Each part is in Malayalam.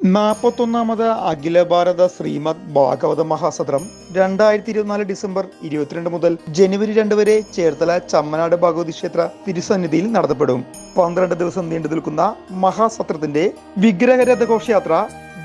നാൽപ്പത്തൊന്നാമത് അഖില ഭാരത ശ്രീമദ് ഭാഗവത മഹാസത്രം രണ്ടായിരത്തി ഇരുപത്തിനാല് ഡിസംബർ ഇരുപത്തിരണ്ട് മുതൽ ജനുവരി രണ്ട് വരെ ചേർത്തല ചമ്മനാട് ഭഗവതി ക്ഷേത്ര തിരുസന്നിധിയിൽ നടത്തപ്പെടും. പന്ത്രണ്ട് ദിവസം നീണ്ടു നിൽക്കുന്ന മഹാസത്രത്തിന്റെ വിഗ്രഹരഥ ഘോഷയാത്ര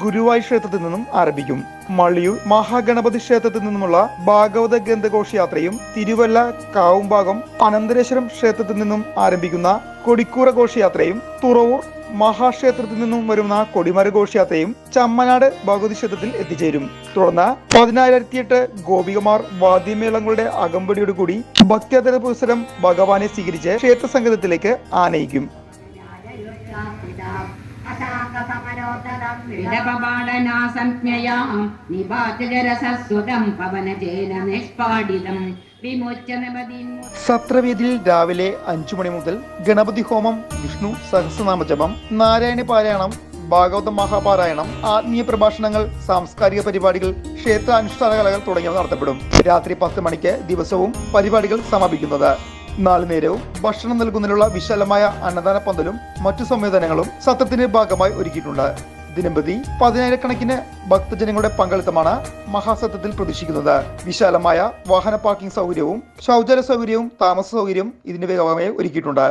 ഗുരുവായൂർ ക്ഷേത്രത്തിൽ നിന്നും ആരംഭിക്കും. മള്ളിയൂർ മഹാഗണപതി ക്ഷേത്രത്തിൽ നിന്നുമുള്ള ഭാഗവത ഗ്രന്ഥഘോഷയാത്രയും തിരുവല്ല കാവുംഭാഗം അനന്തരേശ്വരം ക്ഷേത്രത്തിൽ നിന്നും ആരംഭിക്കുന്ന കൊടിക്കൂറ ഘോഷയാത്രയും തുറവൂർ മഹാക്ഷേത്രത്തിൽ നിന്നും വരുന്ന കൊടിമര ഘോഷയാത്രയും ചമ്മനാട് ഭഗവതി ക്ഷേത്രത്തിൽ എത്തിച്ചേരും. തുടർന്ന് പതിനായിരത്തിയെട്ട് ഗോപികമാർ വാദ്യമേളങ്ങളുടെ അകമ്പടിയോടുകൂടി ഭക്തിയാദര പുരസ്സരം ഭഗവാനെ സ്വീകരിച്ച് ക്ഷേത്ര സംഗീതത്തിലേക്ക് ആനയിക്കും. വിമോചനമതിൻ സത്രവേദിയിൽ രാവിലെ അഞ്ചു മണി മുതൽ ഗണപതി ഹോമം വിഷ്ണു സഹസ്രനാമ ജപം നാരായണ പാരായണം ഭാഗവത മഹാപാരായണം ആത്മീയ പ്രഭാഷണങ്ങൾ സാംസ്കാരിക പരിപാടികൾ ക്ഷേത്ര അനുഷ്ഠാന കലകൾ തുടങ്ങിയവ നടത്തപ്പെടും. രാത്രി പത്ത് മണിക്ക് ദിവസവും പരിപാടികൾ സമാപിക്കുന്നത്. നാല് നേരവും ഭക്ഷണം നൽകുന്നതിനുള്ള വിശാലമായ അന്നദാന പന്തലും മറ്റു സംവിധാനങ്ങളും സത്രത്തിന്റെ ഭാഗമായി ഒരുക്കിയിട്ടുണ്ട്. ദിനംപ്രതി പതിനായിരക്കണക്കിന് ഭക്തജനങ്ങളുടെ പങ്കാളിത്തമാണ് മഹാസത്യത്തിൽ പ്രതീക്ഷിക്കുന്നത്. വിശാലമായ വാഹന പാർക്കിംഗ് സൗകര്യവും ശൗചാലയ സൗകര്യവും താമസ സൗകര്യവും ഇതിന്റെ ഭാഗമായി ഒരുക്കിയിട്ടുണ്ട്.